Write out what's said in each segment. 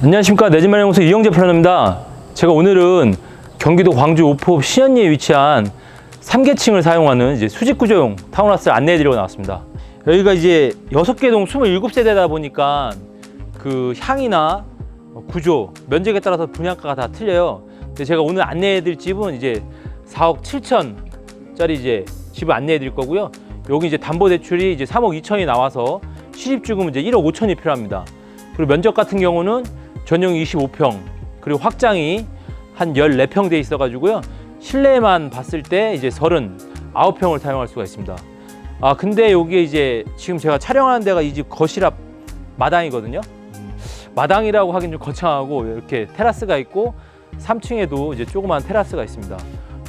안녕하십니까 내집마련 연구소 이영재 플래너입니다. 제가 오늘은 경기도 광주 오포 시연리에 위치한 3계층을 사용하는 이제 수직 구조용 타운하우스를 안내해드리고 나왔습니다. 여기가 이제 6개 동 27세대다 보니까 그 향이나 구조, 면적에 따라서 분양가가 다 틀려요. 근데 제가 오늘 안내해드릴 집은 이제 4억 7천짜리 이제 집을 안내해드릴 거고요. 여기 이제 담보대출이 이제 3억 2천이 나와서 시집주금은 이제 1억 5천이 필요합니다. 그리고 면적 같은 경우는 전용 25평 그리고 확장이 한 14평 돼 있어 가지고요. 실내만 봤을 때 이제 39평을 사용할 수가 있습니다. 아 근데 여기에 이제 지금 제가 촬영하는 데가 이 집 거실 앞 마당이거든요. 마당이라고 하긴 좀 거창하고 이렇게 테라스가 있고 3층에도 이제 조그만 테라스가 있습니다.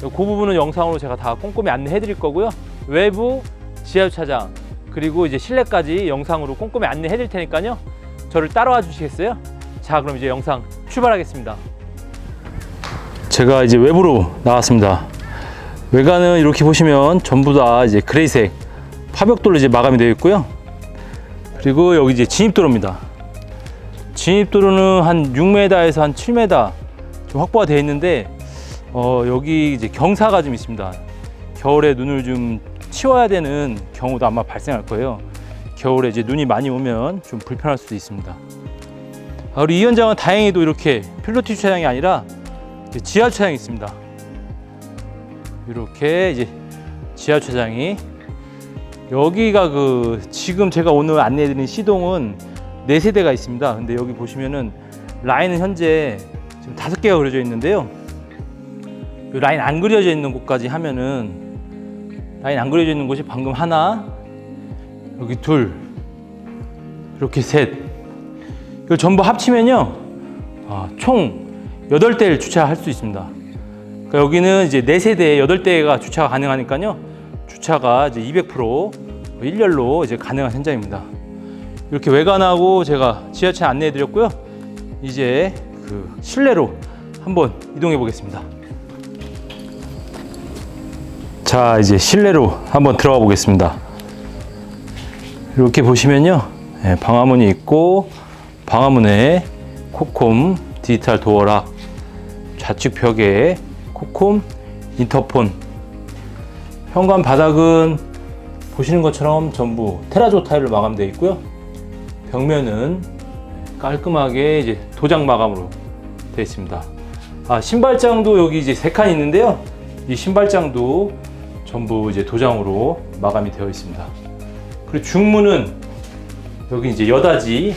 그 부분은 영상으로 제가 다 꼼꼼히 안내해 드릴 거고요. 외부 지하 주차장 그리고 이제 실내까지 영상으로 꼼꼼히 안내해 드릴 테니까요. 저를 따라와 주시겠어요? 자, 그럼 이제 영상 출발하겠습니다. 제가 이제 외부로 나왔습니다. 외관은 이렇게 보시면 전부 다 이제 그레이색 파벽돌로 이제 마감이 되어 있고요. 그리고 여기 이제 진입도로입니다. 진입도로는 한 6m에서 한 7m 좀 확보가 되어 있는데 어, 여기 이제 경사가 좀 있습니다. 겨울에 눈을 좀 치워야 되는 경우도 아마 발생할 거예요. 겨울에 이제 눈이 많이 오면 좀 불편할 수도 있습니다. 아, 우리 이 현장은 다행히도 이렇게 필로티 주차장이 아니라 지하 주차장이 있습니다. 이렇게 이제 지하 주차장이 여기가 그 지금 제가 오늘 안내해드린 시동은 네 세대가 있습니다. 근데 여기 보시면은 라인은 현재 지금 다섯 개가 그려져 있는데요. 이 라인 안 그려져 있는 곳까지 하면은 라인 안 그려져 있는 곳이 방금 하나, 여기 둘, 이렇게 셋. 이걸 전부 합치면요, 아, 총 8대를 주차할 수 있습니다. 그러니까 여기는 이제 4세대, 8대가 주차가 가능하니까요, 주차가 이제 200% 일렬로 이제 가능한 현장입니다. 이렇게 외관하고 제가 지하철 안내해 드렸고요. 이제 그 실내로 한번 이동해 보겠습니다. 자, 이제 실내로 한번 들어가 보겠습니다. 이렇게 보시면요. 예, 방화문이 있고 방화문에 코콤 디지털 도어락 좌측 벽에 코콤 인터폰 현관 바닥은 보시는 것처럼 전부 테라조 타일로 마감되어 있고요. 벽면은 깔끔하게 이제 도장 마감으로 되어 있습니다. 아, 신발장도 여기 이제 세 칸 있는데요. 이 신발장도 전부 이제 도장으로 마감이 되어 있습니다. 그리고 중문은 여기 이제 여다지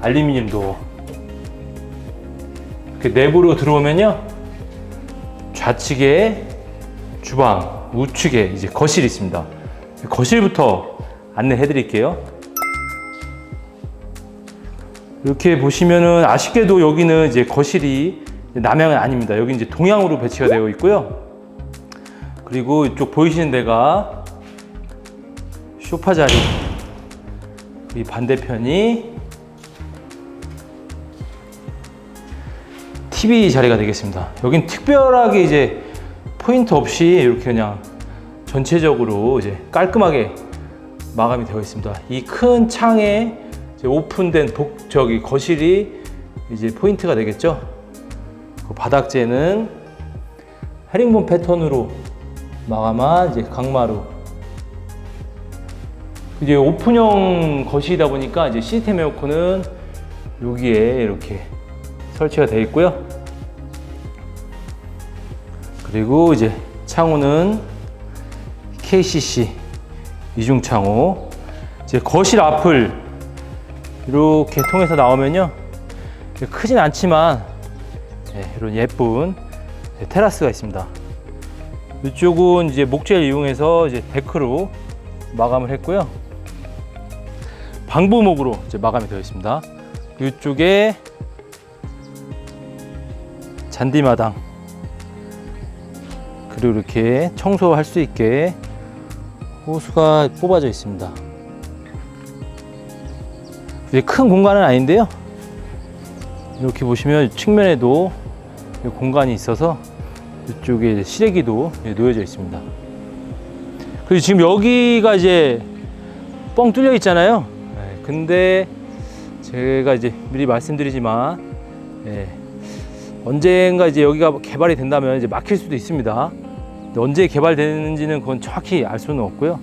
알루미늄 도어. 이렇게 내부로 들어오면요. 좌측에 주방, 우측에 이제 거실이 있습니다. 거실부터 안내해 드릴게요. 이렇게 보시면은 아쉽게도 여기는 이제 거실이 남향은 아닙니다. 여기 이제 동향으로 배치가 되어 있고요. 그리고 이쪽 보이시는 데가 소파 자리. 이 반대편이 TV 자리가 되겠습니다. 여긴 특별하게 이제 포인트 없이 이렇게 그냥 전체적으로 이제 깔끔하게 마감이 되어 있습니다. 이 큰 창에 오픈된 복 저기 거실이 이제 포인트가 되겠죠. 그 바닥재는 헤링본 패턴으로 마감한 이제 강마루. 이제 오픈형 거실이다 보니까 이제 시스템 에어컨은 여기에 이렇게 설치가 되어 있고요. 그리고 이제 창호는 KCC 이중 창호. 이제 거실 앞을 이렇게 통해서 나오면요. 크진 않지만 네, 이런 예쁜 테라스가 있습니다. 이쪽은 이제 목재를 이용해서 이제 데크로 마감을 했고요. 방부목으로 이제 마감이 되어 있습니다. 이쪽에 잔디마당 그리고 이렇게 청소할 수 있게 호수가 뽑아져 있습니다. 이제 큰 공간은 아닌데요. 이렇게 보시면 측면에도 공간이 있어서 이쪽에 시래기도 놓여져 있습니다. 그리고 지금 여기가 이제 뻥 뚫려 있잖아요. 네, 근데 제가 이제 미리 말씀드리지만 예. 언젠가 이제 여기가 개발이 된다면 이제 막힐 수도 있습니다. 언제 개발되는지는 그건 정확히 알 수는 없고요.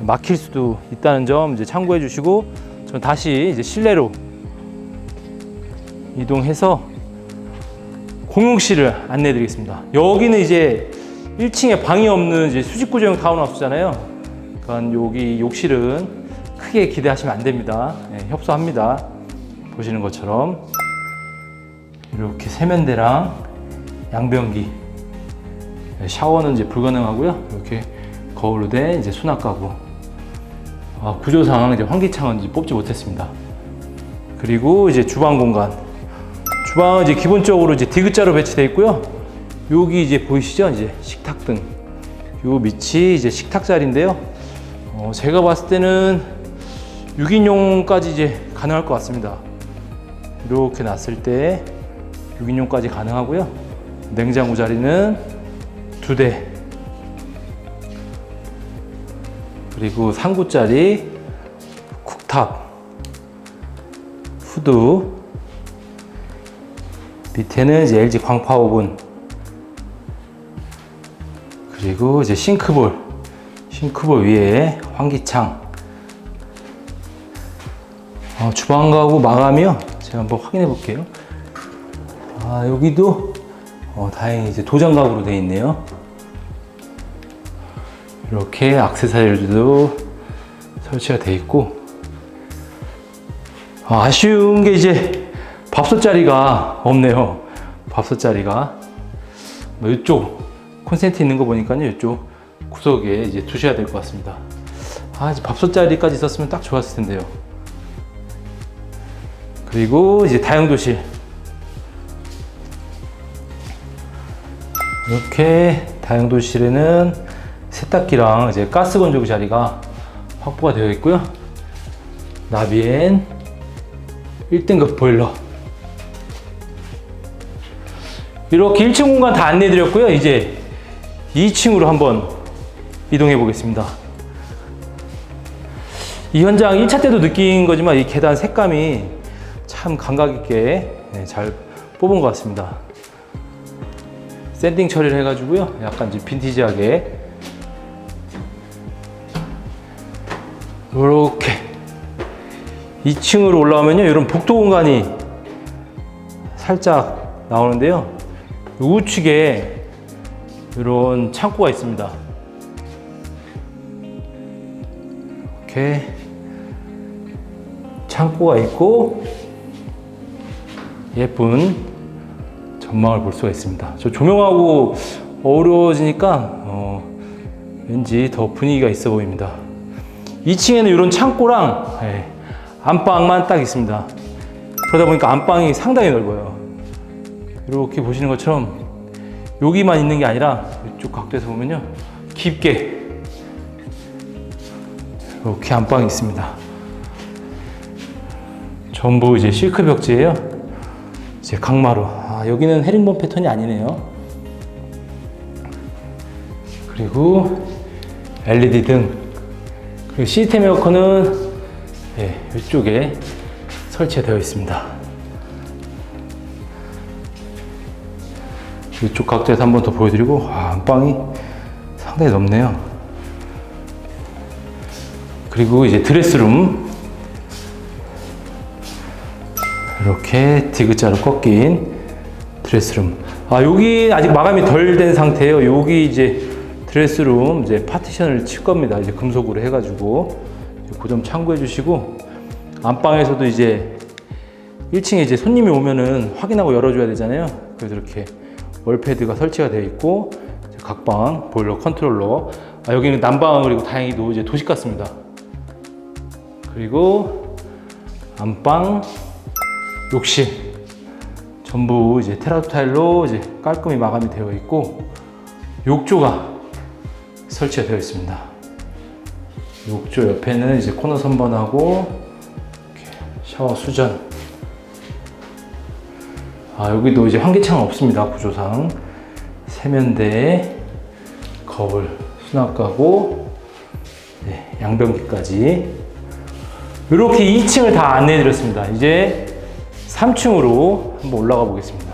막힐 수도 있다는 점 이제 참고해 주시고 저는 다시 이제 실내로 이동해서 공용실을 안내해 드리겠습니다. 여기는 이제 1층에 방이 없는 이제 수직 구조형 타운하우스잖아요. 그러니까 여기 욕실은 크게 기대하시면 안 됩니다. 예, 협소합니다. 보시는 것처럼 이렇게 세면대랑 양변기 네, 샤워는 이제 불가능하고요. 이렇게 거울로 된 이제 수납 가구. 아, 구조상 이제 환기창은 이제 뽑지 못했습니다. 그리고 이제 주방 공간. 주방은 이제 기본적으로 이제 디귿자로 배치되어 있고요. 여기 이제 보이시죠? 이제 식탁 등. 요 밑이 이제 식탁 자리인데요. 어, 제가 봤을 때는 6인용까지 이제 가능할 것 같습니다. 이렇게 놨을 때 6인용까지 가능하고요. 냉장고 자리는 두 대. 그리고 상구짜리 쿡탑 후드 밑에는 이제 LG 광파 오븐. 그리고 이제 싱크볼. 싱크볼 위에 환기창. 어, 주방 가구 마감이요 제가 한번 확인해 볼게요. 아 여기도 어, 다행히 이제 도장 가구로 되어 있네요 이렇게 액세서리들도 설치가 되어 있고 아, 아쉬운 게 이제 밥솥 자리가 없네요. 밥솥 자리가 뭐 이쪽 콘센트 있는 거 보니까요. 이쪽 구석에 이제 두셔야 될 것 같습니다. 아, 이제 밥솥 자리까지 있었으면 딱 좋았을 텐데요. 그리고 이제 다용도실 이렇게 다용도실에는 세탁기랑 이제 가스 건조기 자리가 확보가 되어 있고요. 나비엔 1등급 보일러. 이렇게 1층 공간 다 안내해 드렸고요. 이제 2층으로 한번 이동해 보겠습니다. 이 현장 1차 때도 느낀 거지만 이 계단 색감이 참 감각 있게 네, 잘 뽑은 것 같습니다. 샌딩 처리를 해가지고요. 약간 좀 빈티지하게 이렇게 2층으로 올라오면요 이런 복도 공간이 살짝 나오는데요. 우측에 이런 창고가 있습니다. 이렇게 창고가 있고 예쁜 전망을 볼 수가 있습니다. 저 조명하고 어우러지니까 어, 왠지 더 분위기가 있어 보입니다 2층에는 이런 창고랑 예, 안방만 딱 있습니다. 그러다 보니까 안방이 상당히 넓어요. 이렇게 보시는 것처럼 여기만 있는 게 아니라 이쪽 각도에서 보면요. 깊게 이렇게 안방이 있습니다. 전부 이제 실크 벽지예요. 이제 강마루. 아, 여기는 헤링본 패턴이 아니네요. 그리고 LED 등. 시스템 에어컨은 예, 이쪽에 설치되어 있습니다. 이쪽 각도에서 한 번 더 보여드리고 아, 안방이 상당히 넓네요. 그리고 이제 드레스룸 이렇게 디귿자로 꺾인 드레스룸. 아 여기 아직 마감이 덜 된 상태예요. 여기 이제 드레스룸 이제 파티션을 칠 겁니다. 이제 금속으로 해가지고 그 점 참고해 주시고 안방에서도 이제 1층에 이제 손님이 오면은 확인하고 열어줘야 되잖아요. 그래서 이렇게 월패드가 설치가 되어 있고 각방 보일러 컨트롤러 아, 여기는 난방 그리고 다행히도 이제 같습니다. 그리고 안방 욕실 전부 이제 테라조 타일로 이제 깔끔히 마감이 되어 있고 욕조가 설치가 되어 있습니다. 욕조 옆에는 이제 코너 선반하고 샤워 수전. 아 여기도 이제 환기창 없습니다 구조상. 세면대, 거울, 수납 가구, 네, 양변기까지. 이렇게 2층을 다 안내해 드렸습니다. 이제 3층으로 한번 올라가 보겠습니다.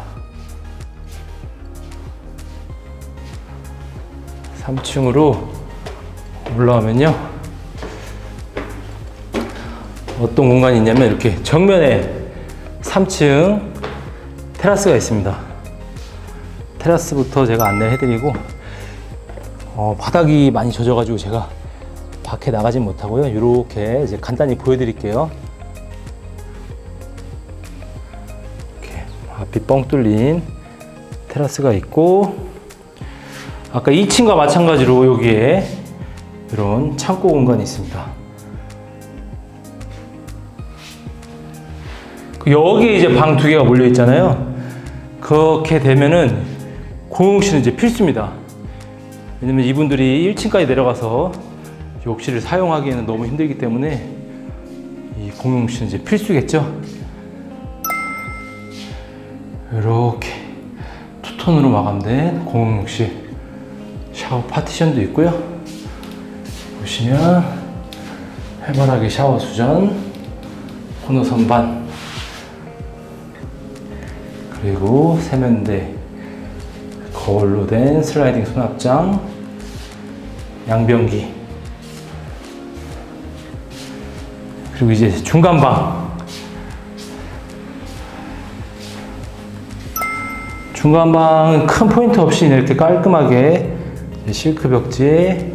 3층으로 올라가면요. 어떤 공간이 있냐면 이렇게 정면에 3층 테라스가 있습니다. 테라스부터 제가 안내를 해드리고 어, 바닥이 많이 젖어가지고 제가 밖에 나가진 못하고요. 이렇게 이제 간단히 보여드릴게요. 이렇게 앞이 뻥 뚫린 테라스가 있고 아까 2층과 마찬가지로 여기에 이런 창고 공간이 있습니다. 그 여기에 이제 방 두 개가 몰려 있잖아요. 그렇게 되면은 공용실은 이제 필수입니다. 왜냐면 이분들이 1층까지 내려가서 욕실을 사용하기에는 너무 힘들기 때문에 이 공용실은 이제 필수겠죠. 이렇게 투톤으로 마감된 공용욕실 샤워 파티션도 있고요. 보시면 해바라기 샤워 수전, 코너 선반, 그리고 세면대, 거울로 된 슬라이딩 수납장, 양변기, 그리고 이제 중간방. 중간방은 큰 포인트 없이 이렇게 깔끔하게 실크 벽지에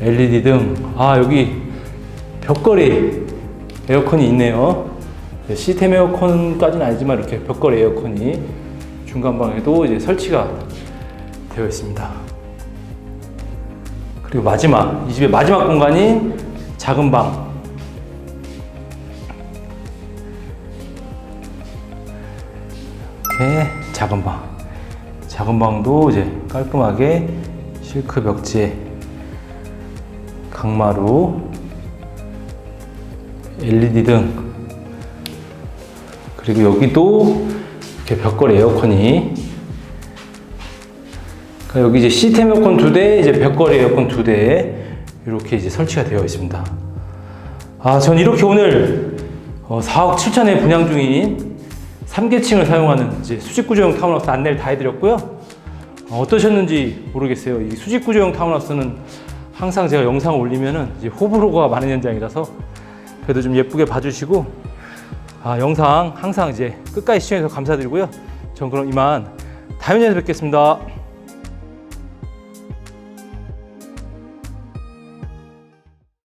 LED 등, 아, 여기 벽걸이 에어컨이 있네요. 네, 시스템 에어컨까지는 아니지만 이렇게 벽걸이 에어컨이 중간방에도 이제 설치가 되어 있습니다. 그리고 마지막, 이 집의 마지막 공간인 작은 방. 이렇게 작은 방. 작은 방도 이제 깔끔하게 실크 벽지에 강마루, LED 등 그리고 여기도 이렇게 벽걸이 에어컨이 그러니까 여기 이제 시스템 에어컨 두 대, 이제 벽걸이 에어컨 두 대 이렇게 이제 설치가 되어 있습니다. 아, 전 이렇게 오늘 어, 4억 7천에 분양 중인 3계층을 사용하는 이제 수직구조형 타운하우스 안내를 다 해드렸고요. 어, 어떠셨는지 모르겠어요. 이 수직구조형 타운하우스는 항상 제가 영상을 올리면은 호불호가 많은 현장이라서 그래도 좀 예쁘게 봐주시고 아, 영상 항상 이제 끝까지 시청해주셔서 감사드리고요. 전 그럼 이만 다음 영상에서 뵙겠습니다.